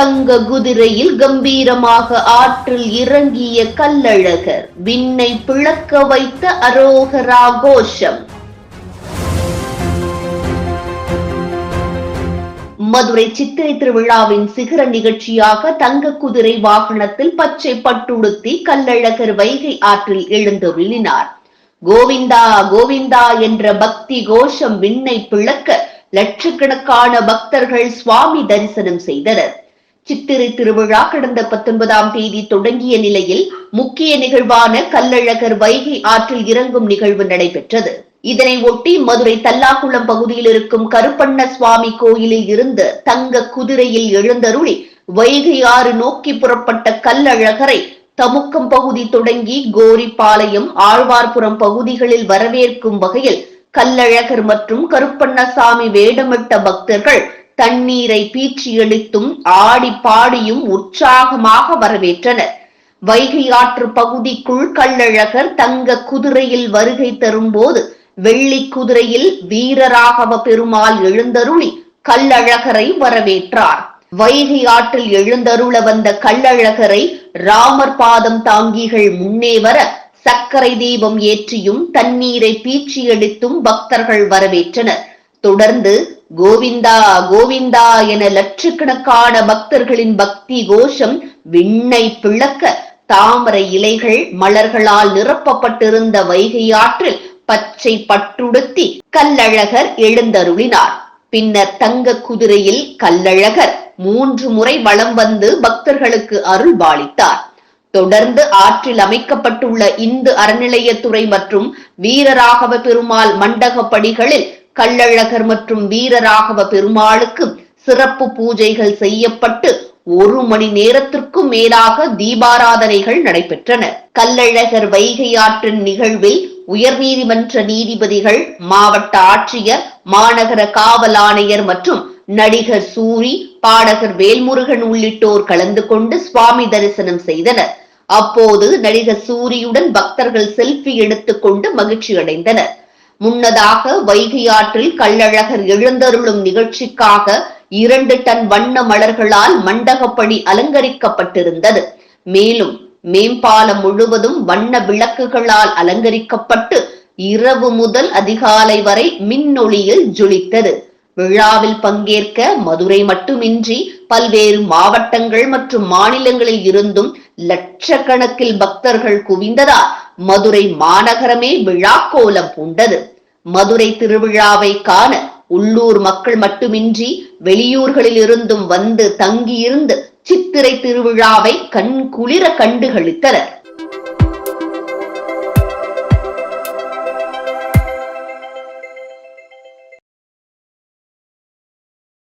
தங்க குதிரையில் கம்பீரமாக ஆற்றில் இறங்கிய கல்லழகர் விண்ணை பிளக்க வைத்த அரோகரா கோஷம். மதுரை சித்திரை திருவிழாவின் சிகர நிகழ்ச்சியாக தங்க குதிரை வாகனத்தில் பச்சை பட்டுடுத்தி கல்லழகர் வைகை ஆற்றில் எழுந்தருளினார் கோவிந்தா கோவிந்தா என்ற பக்தி கோஷம் விண்ணை பிளக்க லட்சக்கணக்கான பக்தர்கள் சுவாமி தரிசனம் செய்தனர். சித்திரை திருவிழா கடந்த பத்தொன்பதாம் தேதி தொடங்கிய நிலையில் முக்கிய நிகழ்வான கல்லழகர் வைகை ஆற்றில் இறங்கும் நிகழ்வு நடைபெற்றது. இதனை ஒட்டி மதுரை தல்லாகுளம் பகுதியில் இருக்கும் கருப்பண்ண சுவாமி கோயிலில் இருந்து தங்க குதிரையில் எழுந்தருளி வைகை ஆறு நோக்கி புறப்பட்ட கல்லழகரை தமுக்கம் பகுதி தொடங்கி கோரிப்பாளையம் ஆழ்வார்புரம் பகுதிகளில் வரவேற்கும் வகையில் கல்லழகர் மற்றும் கருப்பண்ணசாமி வேடமிட்ட பக்தர்கள் தண்ணீரை பீச்சியளித்தும் ஆடி பாடியும் உற்சாகமாக வரவேற்றனர். வைகை ஆற்று பகுதிக்குள் கல்லழகர் தங்க குதிரையில் வருகை தரும்போது வெள்ளி குதிரையில் வீரராகவ பெருமாள் எழுந்தருளி கள்ளழகரை வரவேற்றார். வைகை ஆற்றில் எழுந்தருள வந்த கள்ளழகரை ராமர் பாதம் தாங்கிகள் முன்னே வர சர்க்கரை தீபம் ஏற்றியும் தண்ணீரை பீச்சியடித்தும் பக்தர்கள் வரவேற்றனர். தொடர்ந்து கோவிந்தா கோவிந்தா என லட்சக்கணக்கான பக்தர்களின் பக்தி கோஷம் விண்ணை பிளக்க தாமரை இலைகள் மலர்களால் நிரப்பப்பட்டிருந்த வைகையாற்றில் பச்சை பட்டுடுத்தி கல்லழகர் எழுந்தருளினார். பின்னர் தங்க குதிரையில் கல்லழகர் மூன்று முறை வலம் வந்து பக்தர்களுக்கு அருள் பாலித்தார் தொடர்ந்து ஆற்றில் அமைக்கப்பட்டுள்ள இந்து அறநிலையத்துறை மற்றும் வீரராகவ பெருமாள் மண்டகப்படிகளில் கள்ளழகர் மற்றும் வீரராகவ பெருமாளுக்கு சிறப்பு பூஜைகள் செய்யப்பட்டு ஒரு மணி நேரத்திற்கும் மேலாக தீபாராதனைகள் நடைபெற்றன. கல்லழகர் வைகை ஆற்றின் நிகழ்வில் உயர்நீதிமன்ற நீதிபதிகள் மாவட்ட ஆட்சியர் மாநகர காவல் ஆணையர் மற்றும் நடிகர் சூரி பாடகர் வேல்முருகன் உள்ளிட்டோர் கலந்து கொண்டு சுவாமி தரிசனம் செய்தனர். அப்போது நடிகர் சூரியுடன் பக்தர்கள் செல்ஃபி எடுத்துக்கொண்டு மகிழ்ச்சி அடைந்தனர் முன்னதாக வைகை ஆற்றில் கள்ளழகர் எழுந்தருளும் நிகழ்ச்சிக்காக இரண்டு டன் வண்ண மலர்களால் மண்டகப்படி அலங்கரிக்கப்பட்டிருந்தது. மேலும் மேம்பாலம் முழுவதும் வண்ண விளக்குகளால் அலங்கரிக்கப்பட்டு இரவு முதல் அதிகாலை வரை மின்னொளியில் ஜொலித்தது. விழாவில் பங்கேற்க மதுரை மட்டுமின்றி பல்வேறு மாவட்டங்கள் மற்றும் மாநிலங்களில் இருந்தும் லட்சக்கணக்கில் பக்தர்கள் குவிந்ததால் மதுரை மாநகரமே விழாக்கோலம் கோலம் பூண்டது. மதுரை திருவிழாவை காண உள்ளூர் மக்கள் மட்டுமின்றி வெளியூர்களில் இருந்தும் வந்து தங்கியிருந்து சித்திரை திருவிழாவை கண் குளிர கண்டுகளித்தனர்.